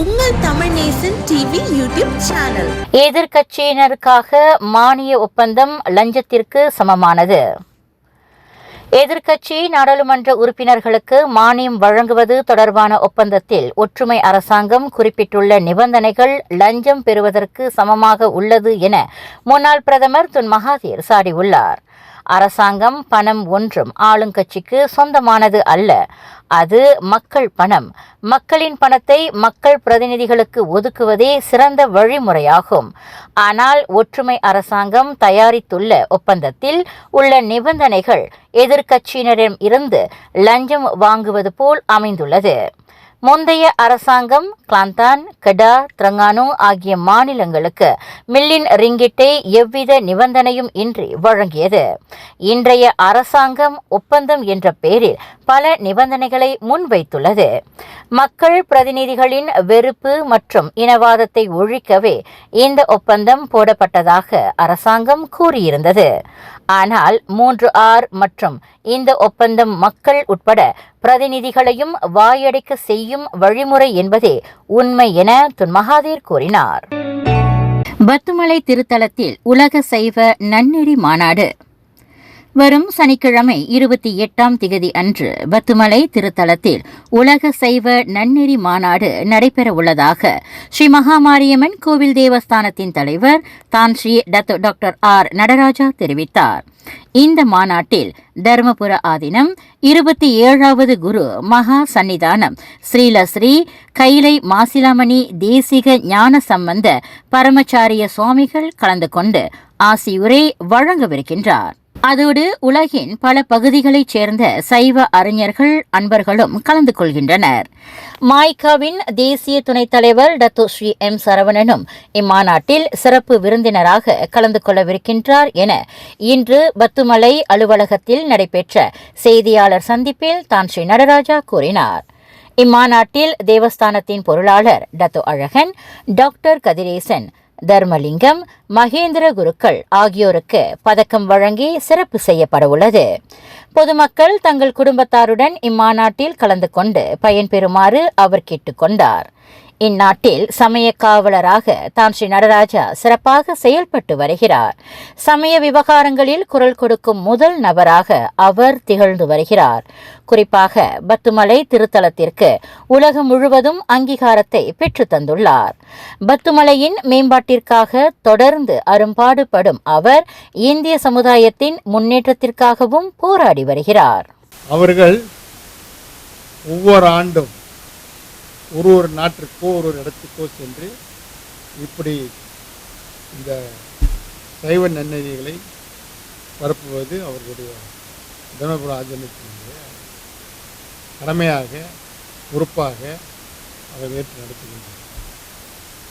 உங்கள் Tamil Nesan TV YouTube channel. எதிர்க்கட்சியினருக்காக மானிய ஒப்பந்தம் லஞ்சத்திற்கு சமமானது. எதிர்க்கட்சி நாடாளுமன்ற உறுப்பினர்களுக்கு மானியம் வழங்குவது தொடர்பான ஒப்பந்தத்தில் ஒற்றுமை அரசாங்கம் குறிப்பிட்டுள்ள நிபந்தனைகள் லஞ்சம் பெறுவதற்கு சமமாக உள்ளது என முன்னாள் பிரதமர் துன் மகாதீர் சாடியுள்ளார். அரசாங்கம் பணம் ஒன்றும் ஆளுங்கட்சிக்கு சொந்தமானது அல்ல. அது மக்கள் பணம். மக்களின் பணத்தை மக்கள் பிரதிநிதிகளுக்கு ஒதுக்குவதே சிறந்த வழிமுறையாகும். ஆனால் ஒற்றுமை அரசாங்கம் தயாரித்துள்ள ஒப்பந்தத்தில் உள்ள நிபந்தனைகள் எதிர்க்கட்சியினரிடம் இருந்து லஞ்சம் வாங்குவது போல் அமைந்துள்ளது. முந்தைய அரசாங்கம் கிளாந்தான் கடா திரங்கானு ஆகிய மாநிலங்களுக்கு மில்லின் ரிங்கிட்டை எவ்வித நிபந்தனையும் இன்றி வழங்கியது. இன்றைய அரசாங்கம் ஒப்பந்தம் என்ற பெயரில் பல நிபந்தனைகளை முன்வைத்துள்ளது. மக்கள் பிரதிநிதிகளின் வெறுப்பு மற்றும் இனவாதத்தை ஒழிக்கவே இந்த ஒப்பந்தம் போடப்பட்டதாக அரசாங்கம் கூறியிருந்தது. ஆனால் மூன்று ஆர் மற்றும் இந்த ஒப்பந்தம் மக்கள் உட்பட பிரதிநிதிகளையும் வாயடைக்க செய்யும் வழிமுறை என்பதே உண்மை என துன் மகாதீர் கூறினார். பத்துமலை திருத்தலத்தில் உலக சைவ நன்னெறி மாநாடு. வரும் சனிக்கிழமை இருபத்தி எட்டாம் திகதி அன்று பத்துமலை திருத்தலத்தில் உலக சைவ நன்னெறி மாநாடு நடைபெற உள்ளதாக ஸ்ரீ மகாமாரியம்மன் கோவில் தேவஸ்தானத்தின் தலைவர் தான் ஸ்ரீ டாக்டர் ஆர். நடராஜா தெரிவித்தார். இந்த மாநாட்டில் தர்மபுர ஆதீனம் இருபத்தி ஏழாவது குரு மகா சந்நிதானம் ஸ்ரீலஸ்ரீ கைலை மாசிலாமணி தேசிக ஞான சம்பந்த பரமச்சாரிய சுவாமிகள் கலந்து கொண்டு ஆசியுரை வழங்கவிருக்கின்றார். அதோடு உலகின் பல பகுதிகளைச் சேர்ந்த சைவ அறிஞர்கள் அன்பர்களும் கலந்து கொள்கின்றனர். மாய்காவின் தேசிய துணைத் தலைவர் டத்து ஸ்ரீ எம் சரவணனும் இம்மாநாட்டில் சிறப்பு விருந்தினராக கலந்து கொள்ளவிருக்கின்றார் என இன்று பத்துமலை அலுவலகத்தில் நடைபெற்ற செய்தியாளர் சந்திப்பில் தான் ஸ்ரீ நடராஜா கூறினார். இம்மாநாட்டில் தேவஸ்தானத்தின் பொருளாளர் டத்து அழகன் டாக்டர் கதிரேசன் தர்மலிங்கம் மகேந்திர குருக்கள் ஆகியோருக்கு பதக்கம் வழங்கி சிறப்பு செய்யப்படவுள்ளது பொதுமக்கள் தங்கள் குடும்பத்தாருடன் இம்மாநாட்டில் கலந்து கொண்டு பயன்பெறுமாறு அவர் கேட்டுக்கொண்டார். இந்நாட்டில் சமய காவலராக தான் ஸ்ரீ நடராஜா சிறப்பாக செயல்பட்டு வருகிறார். சமய விவகாரங்களில் குரல் கொடுக்கும் முதல் நபராக அவர் திகழ்ந்து வருகிறார். குறிப்பாக பத்துமலை திருத்தலத்திற்கு உலகம் முழுவதும் அங்கீகாரத்தை பெற்று தந்துள்ளார். பத்துமலையின் மேம்பாட்டிற்காக தொடர்ந்து அரும்பாடுபடும் அவர் இந்திய சமுதாயத்தின் முன்னேற்றத்திற்காகவும் போராடி வருகிறார். அவர்கள் ஒவ்வொரு ஆண்டும் ஒரு ஒரு நாட்டிற்கோ ஒரு ஒரு இடத்துக்கோ சென்று இப்படி இந்த சைவ நன்னெறிகளை பரப்புவது அவர்களுடைய தர்மபுர ஆஜனத்தினுடைய கடமையாக பொறுப்பாக அவர் ஏற்று நடத்துகின்றனர்.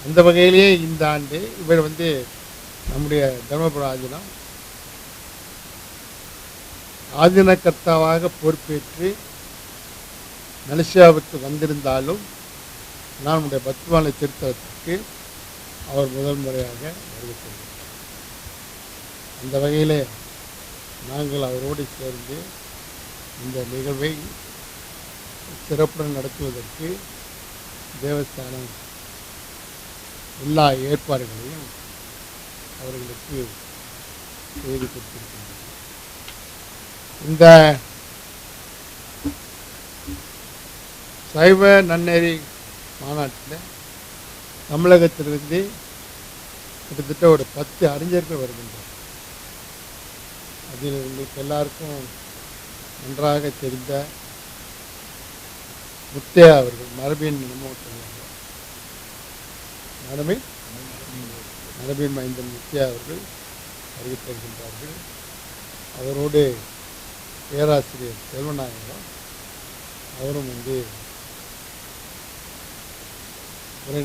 அந்த வகையிலேயே இந்த ஆண்டு இவர் வந்து நம்முடைய தர்மபுர ஆஜனம் ஆதினக்கர்த்தாவாக பொறுப்பேற்று மலேசியாவுக்கு வந்திருந்தாலும் நம்முடைய பத்மாலை திருத்தலத்திற்கு அவர் முதல் முறையாக வருகிறார் அந்த வகையிலே நாங்கள் அவரோடு சேர்ந்து இந்த நிகழ்வை சிறப்புடன் நடத்துவதற்கு தேவஸ்தானம் எல்லா ஏற்பாடுகளையும் அவர்களுக்கு செய்து கொடுத்திருக்கின்றது இந்த சைவ நன்னெறி மாநாட்டில் தமிழகத்திலிருந்து கிட்டத்தட்ட ஒரு பத்து அறிஞர்கள் வருகின்றனர். அதில் உங்களுக்கு எல்லாருக்கும் நன்றாக தெரிந்த முத்தையா அவர்கள் மரபின் என்னமோ சொல்லுவாங்க மரபின்? மரபின் மைந்தன் முத்தையா அவர்கள் வருகை அவரோடு பேராசிரியர் செல்வநாயகம் அவரும் வந்து உரை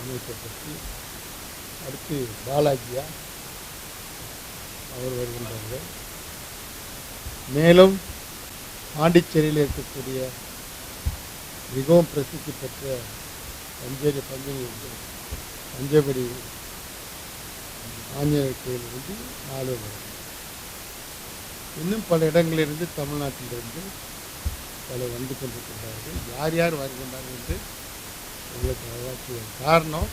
அமைப்பை பற்றி அடுத்து பாலாஜியா அவர் வருகின்றார்கள். மேலும் பாண்டிச்சேரியில் இருக்கக்கூடிய மிகவும் பிரசித்தி பெற்ற பஞ்சேரி பஞ்சனி பஞ்சபடி ஆஞ்சநேயர் கோயிலிருந்து நாலு வரும் இன்னும் பல இடங்களிலிருந்து தமிழ்நாட்டிலிருந்து பல வந்து கொண்டிருக்கின்றார்கள். யார் யார் வருகின்றார்கள் என்று உங்களுக்கு அழகாக்கிய காரணம்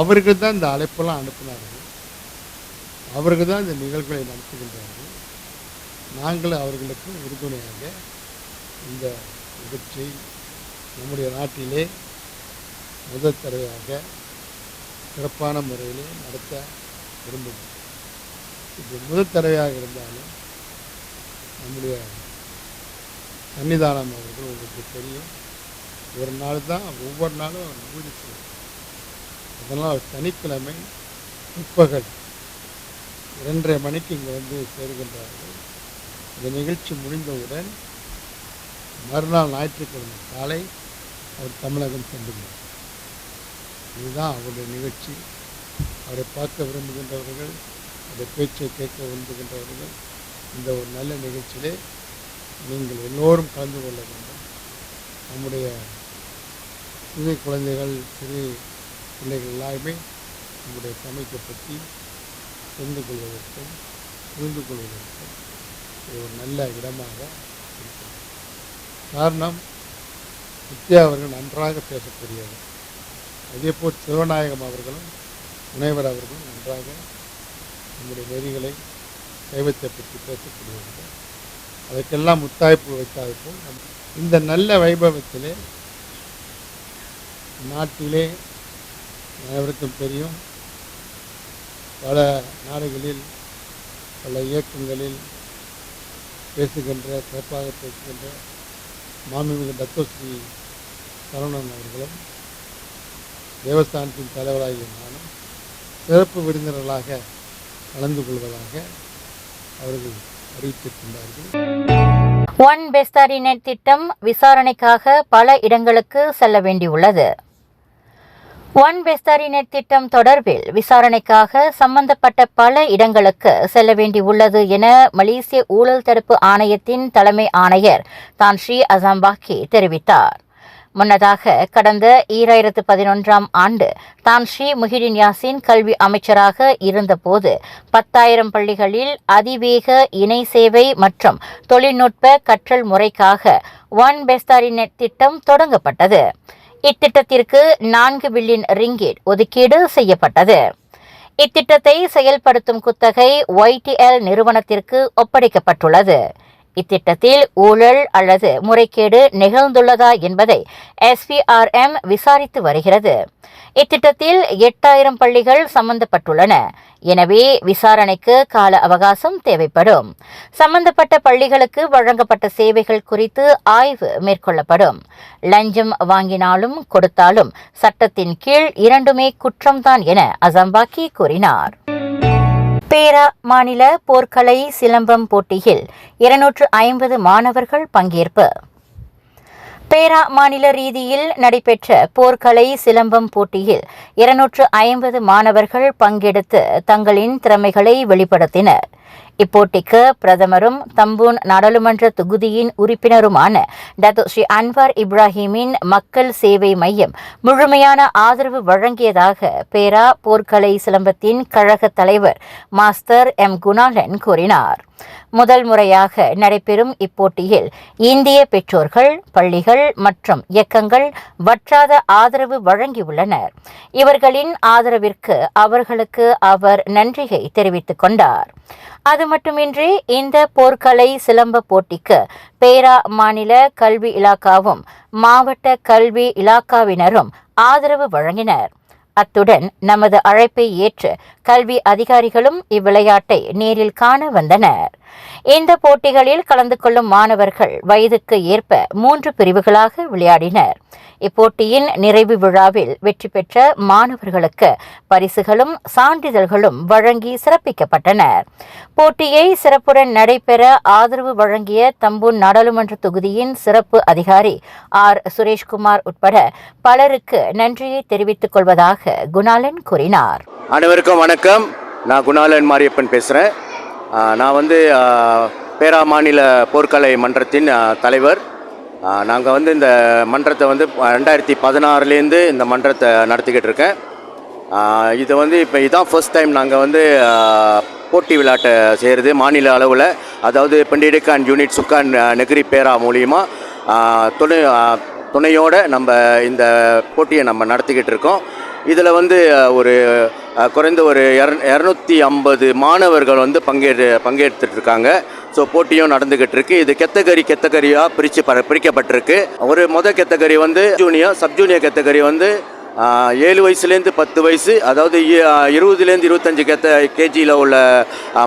அவர்கள் தான் இந்த அழைப்பெல்லாம் அனுப்பினார்கள். அவர்கள் தான் இந்த நிகழ்வுகளை நடத்துகின்றார்கள். நாங்கள் அவர்களுக்கு உறுதுணையாக இந்த நிகழ்ச்சியை நம்முடைய நாட்டிலே முதல் தடவையாக சிறப்பான முறையிலே நடத்த விரும்புகிறோம். இது முதல் தடவையாக இருந்தாலும் நம்முடைய சன்னிதானம் அவர்கள் உங்களுக்கு தெரியும். ஒரு நாள் தான் ஒவ்வொரு நாளும் பூஜை செய்யும் அதனால் சனிக்கிழமை பிற்பகல் இரண்டரை மணிக்கு இங்கே வந்து சேருகின்றார்கள். இந்த நிகழ்ச்சி முடிந்தவுடன் மறுநாள் ஞாயிற்றுக்கிழமை காலை அவர் தமிழகம் சென்றுள்ளார் இதுதான் அவருடைய நிகழ்ச்சி. அவரை பார்க்க விரும்புகின்றவர்கள் அவருடைய பேச்சை கேட்க விரும்புகின்றவர்கள் இந்த ஒரு நல்ல நிகழ்ச்சியிலே நீங்கள் எல்லோரும் கலந்து கொள்ள வேண்டும். நம்முடைய சிறு குழந்தைகள் சிறு பிள்ளைகள் எல்லாருமே நம்முடைய சமைக்க பற்றி தெரிந்து கொள்வதற்கும் புரிந்து கொள்வதற்கும் இது ஒரு நல்ல இடமாக இருக்கிறது. காரணம் வித்யா அவர்கள் நன்றாக பேசக்கூடியவர். அதேபோல் சிவநாயகம் அவர்களும் முனைவர் அவர்களும் நன்றாக நம்முடைய நெறிகளை சைவத்தை பற்றி பேசக்கூடியவர்கள். அதற்கெல்லாம் முத்தாய்ப்பு வைத்தாது போல் இந்த நல்ல வைபவத்திலே நாட்டிலே அனைவருக்கும் தெரியும். பல நாடுகளில் பல இயக்கங்களில் பேசுகின்ற சிறப்பாக பேசுகின்ற மாண்புமிகு தத்துவஸ்ரீ சரவணன் அவர்களும் தேவஸ்தானத்தின் தலைவராகிய நானும் சிறப்பு விருந்தினர்களாக கலந்து கொள்வதாக அவர்கள் அறிவித்திருக்கின்றார்கள். ஒன் பெஸ்தாரி நெட் திட்டம் விசாரணைக்காக பல இடங்களுக்கு செல்ல வேண்டியுள்ளது. ஒன் பெஸ்தாரி நெட் திட்டம் தொடர்பில் விசாரணைக்காக சம்பந்தப்பட்ட பல இடங்களுக்கு செல்ல வேண்டியுள்ளது என மலேசிய ஊழல் தடுப்பு ஆணையத்தின் தலைமை ஆணையர் தான் ஸ்ரீ அசாம்பாக்கி தெரிவித்தார். முன்னதாக கடந்த ஈராயிரத்து பதினொன்றாம் ஆண்டு தான் ஸ்ரீ முஹிடின் யாசின் கல்வி அமைச்சராக இருந்தபோது பத்தாயிரம் பள்ளிகளில் அதிவேக இணை சேவை மற்றும் தொழில்நுட்ப கற்றல் முறைக்காக ஒன் பெஸ்தாரினெட் திட்டம் தொடங்கப்பட்டது. இத்திட்டத்திற்கு நான்கு பில்லியன் ரிங்கிட் ஒதுக்கீடு செய்யப்பட்டது. இத்திட்டத்தை செயல்படுத்தும் குத்தகை ஒய்டிஎல் நிறுவனத்திற்கு ஒப்படைக்கப்பட்டுள்ளது. இத்திட்டத்தில் ஊழல் அல்லது முறைகேடு நிகழ்ந்துள்ளதா என்பதை எஸ்பிஆர்எம் விசாரித்து வருகிறது. இத்திட்டத்தில் எட்டாயிரம் பள்ளிகள் சம்பந்தப்பட்டுள்ளன. எனவே விசாரணைக்கு கால அவகாசம் தேவைப்படும். சம்பந்தப்பட்ட பள்ளிகளுக்கு வழங்கப்பட்ட சேவைகள் குறித்து ஆய்வு மேற்கொள்ளப்படும். லஞ்சம் வாங்கினாலும் கொடுத்தாலும் சட்டத்தின் கீழ் இரண்டுமே குற்றம்தான் என அசம்பாக்கி கூறினார். பேரா மாநில போர்க்கலை சிலம்பம் போட்டியில் இருநூற்று ஐம்பது மாணவர்கள் பங்கேற்பு. பேரா மாநில ரீதியில் நடைபெற்ற போர்க்கலை சிலம்பம் போட்டியில் இருநூற்று ஐம்பது மாணவர்கள் பங்கெடுத்து தங்களின் திறமைகளை வெளிப்படுத்தினர். இப்போட்டிக்கு பிரதமரும் தம்பூன் நாடாளுமன்ற தொகுதியின் உறுப்பினருமான டத்து ஸ்ரீ அன்வார் இப்ராஹிமின் மக்கள் சேவை மையம் முழுமையான ஆதரவு வழங்கியதாக பேரா போர்க்கலை சிலம்பத்தின் கழக தலைவர் மாஸ்டர் எம் குணாலன் கூறினார். முதல் முறையாக நடைபெறும் இப்போட்டியில் இந்திய பெற்றோர்கள் பள்ளிகள் மற்றும் இயக்கங்கள் வற்றாத ஆதரவு வழங்கியுள்ளனர். இவர்களின் ஆதரவிற்கு அவர்களுக்கு அவர் நன்றியை தெரிவித்துக் கொண்டார். அது மட்டுமின்றி இந்த போர்க்கலை சிலம்ப போட்டிக்கு பேரா மாநில கல்வி இலாக்காவும் மாவட்ட கல்வி இலாக்காவினரும் ஆதரவு வழங்கினர். அத்துடன் நமது அழைப்பை ஏற்று கல்வி அதிகாரிகளும் இவ்விளையாட்டை நேரில் காண வந்தனர். இந்த போட்டிகளில் கலந்து கொள்ளும் மாணவர்கள் வயதுக்கு ஏற்ப மூன்று பிரிவுகளாக விளையாடினர். இப்போட்டியின் நிறைவு விழாவில் வெற்றி பெற்ற மாணவர்களுக்கு பரிசுகளும் சான்றிதழ்களும் வழங்கி சிறப்பிக்கப்பட்டனர். போட்டியை சிறப்புடன் நடைபெற ஆதரவு வழங்கிய தம்பூன் நாடாளுமன்ற தொகுதியின் சிறப்பு அதிகாரி ஆர். சுரேஷ்குமார் உட்பட பலருக்கு நன்றியை தெரிவித்துக் கொள்வதாக குணாலன் கூறினார். அனைவருக்கும் வணக்கம். நான் குணாலன் மாரியப்பன் பேசுறேன். நான் வந்து பேரா மாநில போர்க்கலை மன்றத்தின் தலைவர். நாங்கள் வந்து இந்த மன்றத்தை வந்து ரெண்டாயிரத்தி பதினாறுலேருந்து இந்த மன்றத்தை நடத்திக்கிட்டு இருக்கேன். இது வந்து இப்போ இதான் ஃபர்ஸ்ட் டைம் நாங்கள் வந்து போட்டி விளையாட்டை செய்கிறது மாநில அளவில். அதாவது பெண்டிடிக் யூனிட் சுக்கான் நெகிரி பேரா மூலியமாக துணை துணையோடு துணையோட நம்ம இந்த போட்டியை நம்ம நடத்திக்கிட்டு இருக்கோம். இதில் வந்து ஒரு குறைந்த ஒரு இர இரநூத்தி ஐம்பது மாணவர்கள் வந்து பங்கேற்று பங்கேற்றுருக்காங்க ஸோ போட்டியும் நடந்துக்கிட்டு இருக்கு இது கெத்தகரி கெத்தகரியாக பிரித்து ப பிரிக்கப்பட்டிருக்கு. ஒரு மொதல் கெத்தகரி வந்து ஜூனியர் சப் ஜூனியர் கெத்தகரி வந்து ஏழு வயசுலேருந்து பத்து வயசு அதாவது இருபதுலேருந்து இருபத்தஞ்சு கெத்த கேஜியில் உள்ள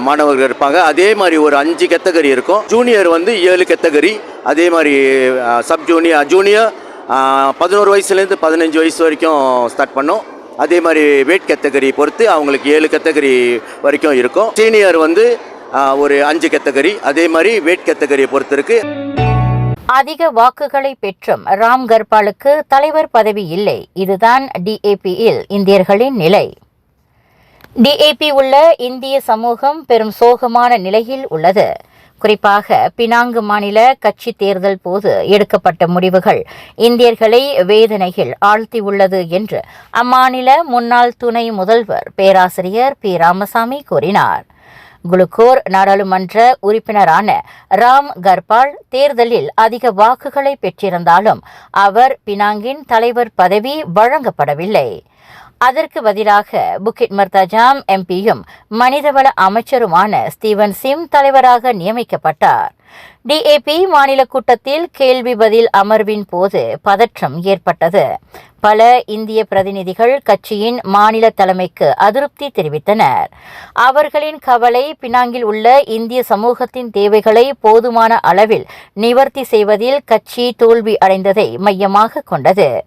மாணவர்கள் இருப்பாங்க. அதே மாதிரி ஒரு அஞ்சு கெத்தகரி இருக்கும். ஜூனியர் வந்து ஏழு கெத்தகரி அதே மாதிரி சப் ஜூனியர் ஜூனியர் பதினோரு வயசுலேருந்து பதினஞ்சு வயசு வரைக்கும் ஸ்டார்ட் பண்ணோம். அதே மாதிரி வெயிட் கேட்டகரி பொறுத்து அவங்களுக்கு ஏழு கேட்டகரி வரைக்கும் இருக்கும். சீனியர் வந்து ஒரு அஞ்சு கேட்டகரி அதே மாதிரி வெயிட் கேட்டகரியை பொறுத்து இருக்கு. அதிக வாக்குகளை பெற்றும் ராம் கர்பாலுக்கு தலைவர் பதவி இல்லை. இதுதான் டிஏபியில் இந்தியர்களின் நிலை. டிஏபி உள்ள இந்திய சமூகம் பெரும் சோகமான நிலையில் உள்ளது. குறிப்பாக பினாங்கு மாநில கட்சி தேர்தல் போது எடுக்கப்பட்ட முடிவுகள். இந்தியர்களை வேதனையில் ஆழ்த்தியுள்ளது என்று அம்மாநில முன்னாள் துணை முதல்வர் பேராசிரியர் பி. ராமசாமி கூறினார். குளுக்கோர் நாடாளுமன்ற உறுப்பினரான ராம் கர்பால் தேர்தலில் அதிக வாக்குகளை பெற்றிருந்தாலும் அவர் பினாங்கின் தலைவர் பதவி வழங்கப்படவில்லை. அதற்கு பதிலாக புக்கிட் மர்தாஜாம் எம்பியும் மனிதவள அமைச்சருமான ஸ்டீவன் சிம் தலைவராக நியமிக்கப்பட்டார். டிஏபி மாநில கூட்டத்தில் கேள்வி பதில் அமர்வின் போது பதற்றம் ஏற்பட்டது. பல இந்திய பிரதிநிதிகள் கட்சியின் மாநில தலைமைக்கு அதிருப்தி தெரிவித்தனர். அவர்களின் கவலை பினாங்கில் உள்ள இந்திய சமூகத்தின் தேவைகளை போதுமான அளவில் நிவர்த்தி செய்வதில் கட்சி தோல்வி அடைந்ததை மையமாக கொண்டது.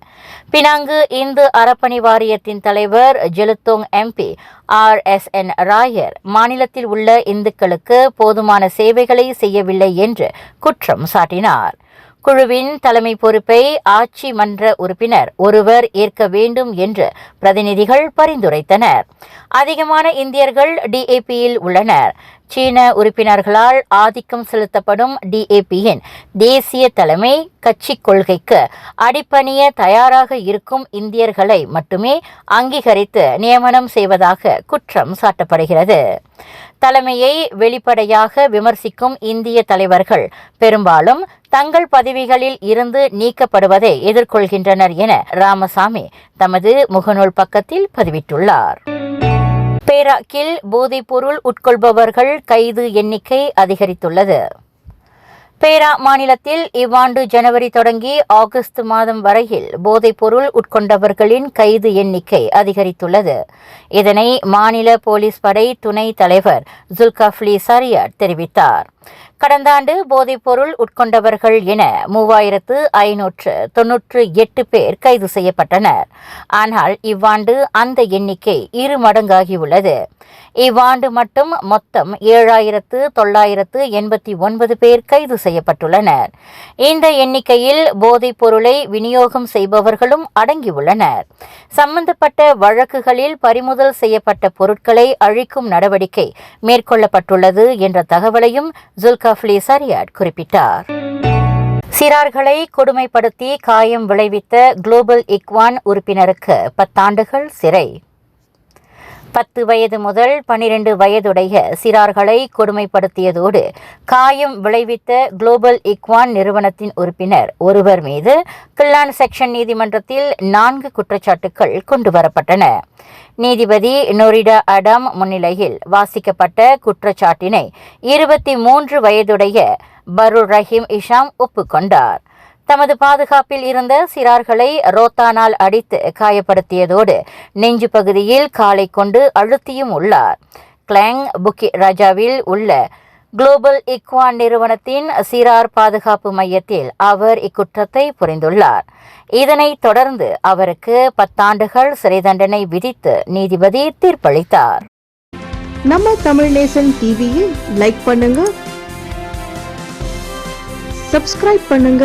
பினாங்கு இந்து அறப்பணி வாரியத்தின் தலைவர் Jelutong MP R S N Rayar மாநிலத்தில் உள்ள இந்துக்களுக்கு போதுமான சேவைகளை செய்யவில்லை என்று குற்றம் சாட்டினார். குழுவின் தலைமை பொறுப்பை ஆட்சி மன்ற உறுப்பினர் ஒருவர் ஏற்க வேண்டும் என்று பிரதிநிதிகள் பரிந்துரைத்தனர். அதிகமான இந்தியர்கள் டிஏபியில் உள்ளனர். சீன உறுப்பினர்களால் ஆதிக்கம் செலுத்தப்படும் டிஏபியின் தேசிய தலைமை கட்சி கொள்கைக்கு அடிப்பணிய தயாராக இருக்கும் இந்தியர்களை மட்டுமே அங்கீகரித்து நியமனம் செய்வதாக குற்றம் சாட்டப்படுகிறது. தலைமையை வெளிப்படையாக விமர்சிக்கும் இந்திய தலைவர்கள் பெரும்பாலும் தங்கள் பதவிகளில் இருந்து நீக்கப்படுவதை எதிர்கொள்கின்றனர் என ராமசாமி தமது முகநூல் பக்கத்தில் பதிவிட்டுள்ளார். பேராக்கில் போதைப்பொருள் உட்கொள்பவர்கள் கைது எண்ணிக்கை அதிகரித்துள்ளது. பேரா மாநிலத்தில் இவ்வாண்டு ஜனவரி தொடங்கி ஆகஸ்ட் மாதம் வரையில் போதைப்பொருள் உட்கொண்டவர்களின் கைது எண்ணிக்கை அதிகரித்துள்ளது. இதனை மாநில போலீஸ் படை துணைத் தலைவர் ஜுல்காஃப்லி சரியார் தெரிவித்தார். கடந்த ஆண்டு போதைப்பொருள் உட்கொண்டவர்கள் என மூவாயிரத்து ஐநூற்று தொன்னூற்று எட்டு பேர் கைது செய்யப்பட்டனர். ஆனால் இவ்வாண்டு அந்த எண்ணிக்கை இரு மடங்காகியுள்ளது. இவ்வாண்டு மட்டும் மொத்தம் ஏழாயிரத்து தொள்ளாயிரத்து எண்பத்தி ஒன்பது பேர் கைது செய்யப்பட்டுள்ளனர். இந்த எண்ணிக்கையில் போதைப் பொருளை விநியோகம் செய்பவர்களும் அடங்கியுள்ளனர். சம்பந்தப்பட்ட வழக்குகளில் பறிமுதல் செய்யப்பட்ட பொருட்களை அழிக்கும் நடவடிக்கை மேற்கொள்ளப்பட்டுள்ளது என்ற தகவலையும் ஜுல்கஃப்லி சரியாட் குறிப்பிட்டார். சிறார்களை கொடுமைப்படுத்தி காயம் விளைவித்த குளோபல் இக்வான் உறுப்பினருக்கு பத்தாண்டுகள் சிறை. பத்து வயது முதல் பனிரெண்டு வயதுடைய சிறார்களை கொடுமைப்படுத்தியதோடு காயம் விளைவித்த குளோபல் இக்வான் நிறுவனத்தின் உறுப்பினர் ஒருவர் மீது கில்லான் செக்ஷன் நீதிமன்றத்தில் நான்கு குற்றச்சாட்டுகள் கொண்டுவரப்பட்டன நீதிபதி நொரிடா அடம் முன்னிலையில் வாசிக்கப்பட்ட குற்றச்சாட்டினை இருபத்தி மூன்று வயதுடைய பருல் ரஹீம் இஷாம் ஒப்புக்கொண்டார். தமது பாதுகாப்பில் இருந்த சிறார்களை ரோத்தானால் அடித்து காயப்படுத்தியதோடு நெஞ்சு பகுதியில் காலை கொண்டு அழுத்தியும் உள்ளார். கிளாங் புக்கி ராஜாவில் உள்ள குளோபல் இக்வான் நிறுவனத்தின் சிறார் பாதுகாப்பு மையத்தில் அவர் இக்குற்றத்தை புரிந்துள்ளார். இதனைத் தொடர்ந்து அவருக்கு பத்தாண்டுகள் சிறை தண்டனை விதித்து நீதிபதி தீர்ப்பளித்தார். நம்ம தமிழ் நேசன் டிவியில் லைக் பண்ணுங்க சப்ஸ்கிரைப் பண்ணுங்க